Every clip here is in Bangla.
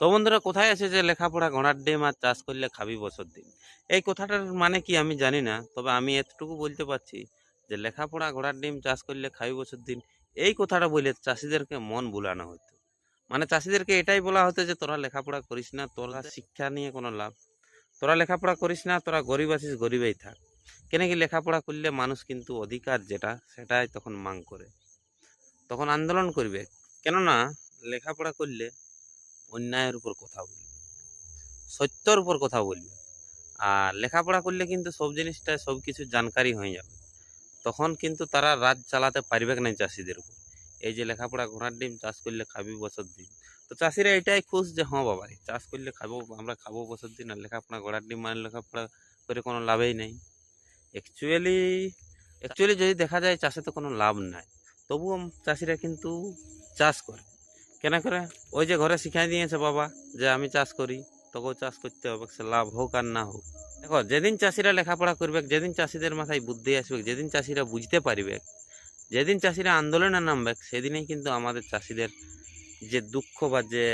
তো বন্ধুরা কোথায় আছে যে লেখাপড়া ঘোড়ার ডিম আর চাষ করলে খাবি বছর দিন? এই কথাটার মানে কি আমি জানি না তবে আমি এতটুকু বলতে পারছি যে লেখাপড়া ঘোড়ার ডিম চাষ করলে খাবি বছর দিন এই কথাটা বলে চাষিদেরকে মন ভুলানো হতো। মানে চাষিদেরকে এটাই বলা হতো যে তোরা লেখাপড়া করিস না তোরা শিক্ষা নিয়ে কোনো লাভ। তোরা লেখাপড়া করিস না তোরা গরিব আছিস গরিবেই থাক। কেন কি লেখাপড়া করলে মানুষ কিন্তু অধিকার যেটা সেটাই তখন মাং করে। তখন আন্দোলন করবে। কেননা লেখাপড়া করলে অন্যায়ের উপর কথা বলবে, সত্যর উপর কথা বলবে। আর লেখাপড়া করলে কিন্তু সব জিনিসটা সব কিছু জানকারি হয়ে যাবে। তখন কিন্তু তারা রাজ চালাতে পারবে না চাষিদের উপর। এই যে লেখাপড়া ঘোড়ার ডিম, চাষ করলে খাবি বছর দিন। তো চাষিরা এটাই খুশ যে হ্যাঁ বাবা চাষ করলে খাব, আমরা খাব বছর দিন, আর লেখাপড়া, ঘোড়ার ডিম মানে লেখাপড়া করে কোনো লাভই নেই। অ্যাকচুয়ালি অ্যাকচুয়ালি যদি দেখা যায়, চাষে তো কোনো লাভ নাই। তবুও চাষিরা কিন্তু চাষ করে। কেন করে? ওই যে ঘরে শিখাই দিয়েছে বাবা যে আমি চাষ করি, তোকেও চাষ করতে হবে, সে লাভ হোক আর না হোক। দেখো, যেদিন চাষিরা লেখাপড়া করবে, যেদিন চাষিদের মাথায় বুদ্ধি আসবে, যেদিন চাষিরা বুঝতে পারবে, যেদিন চাষিরা আন্দোলনে নামবে, সেদিনেই কিন্তু আমাদের চাষিদের যে দুঃখ বা যে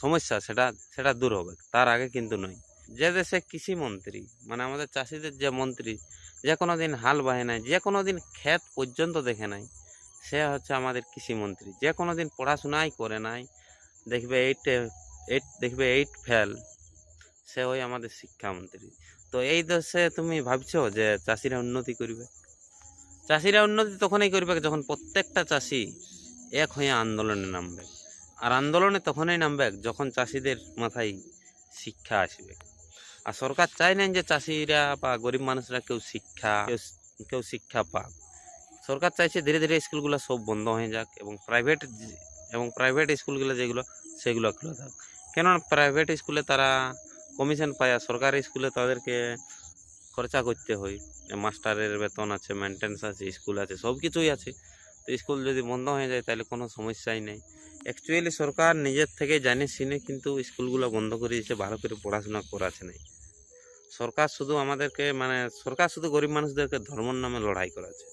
সমস্যা, সেটা সেটা দূর হবে। তার আগে কিন্তু নয়। যে দেশে কৃষি মন্ত্রী মানে আমাদের চাষিদের যে মন্ত্রী, যে কোনো দিন হাল বাহে নাই, যে কোনো দিন ক্ষেত পর্যন্ত দেখে নাই সে হচ্ছে আমাদের কৃষিমন্ত্রী। যে কোনো দিন পড়াশোনাই করে নাই, দেখবে এইটে এইট দেখবে এইট ফেল সে ওই আমাদের শিক্ষামন্ত্রী। তো এই দেশে তুমি ভাবছ যে চাষিরা উন্নতি করবে? চাষিরা উন্নতি তখনই করবে যখন প্রত্যেকটা চাষি এক হয়ে আন্দোলনে নামবে। আর আন্দোলনে তখনই নামবে যখন চাষিদের মাথায় শিক্ষা আসবে। আর সরকার চায় না যে চাষিরা বা গরিব মানুষরা কেউ শিক্ষা, কেউ কেউ শিক্ষা পাক। সরকার চাইছে ধীরে ধীরে স্কুলগুলো সব বন্ধ হয়ে যাক এবং প্রাইভেট এবং প্রাইভেট স্কুলগুলো যেগুলো, সেগুলো খুলে থাক কেননা প্রাইভেট স্কুলে তারা কমিশন পায় আর সরকারি স্কুলে তাদেরকে খরচা করতে হয়। মাস্টারের বেতন আছে মেনটেন্স আছে, স্কুল আছে, সব কিছুই আছে। তো স্কুল যদি বন্ধ হয়ে যায় তাহলে কোনো সমস্যাই নেই। অ্যাকচুয়ালি সরকার নিজের থেকে জানে শুনে কিন্তু স্কুলগুলো বন্ধ করে দিয়েছে, ভালো করে পড়াশোনা করাচ্ছে নাই। সরকার শুধু আমাদেরকে মানে সরকার শুধু গরিব মানুষদেরকে ধর্মর নামে লড়াই করাচ্ছে।